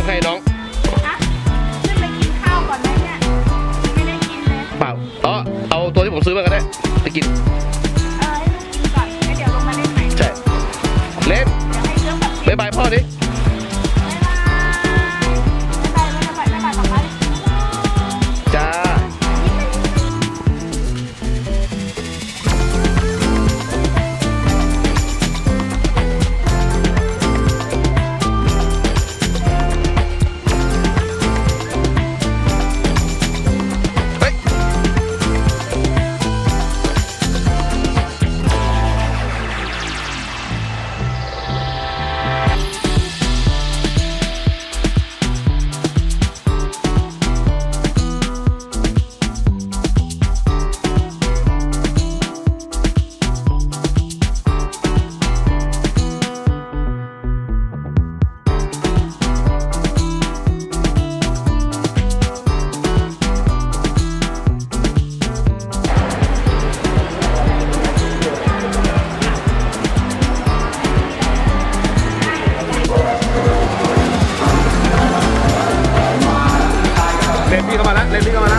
องใครน้องขึ้นไปกินข้าวก่อนไหมเนี่ย ไม่ได้กินเลย เปล่าออเอาตัวที่ผมซื้อมาก็ได้ไปกิน เ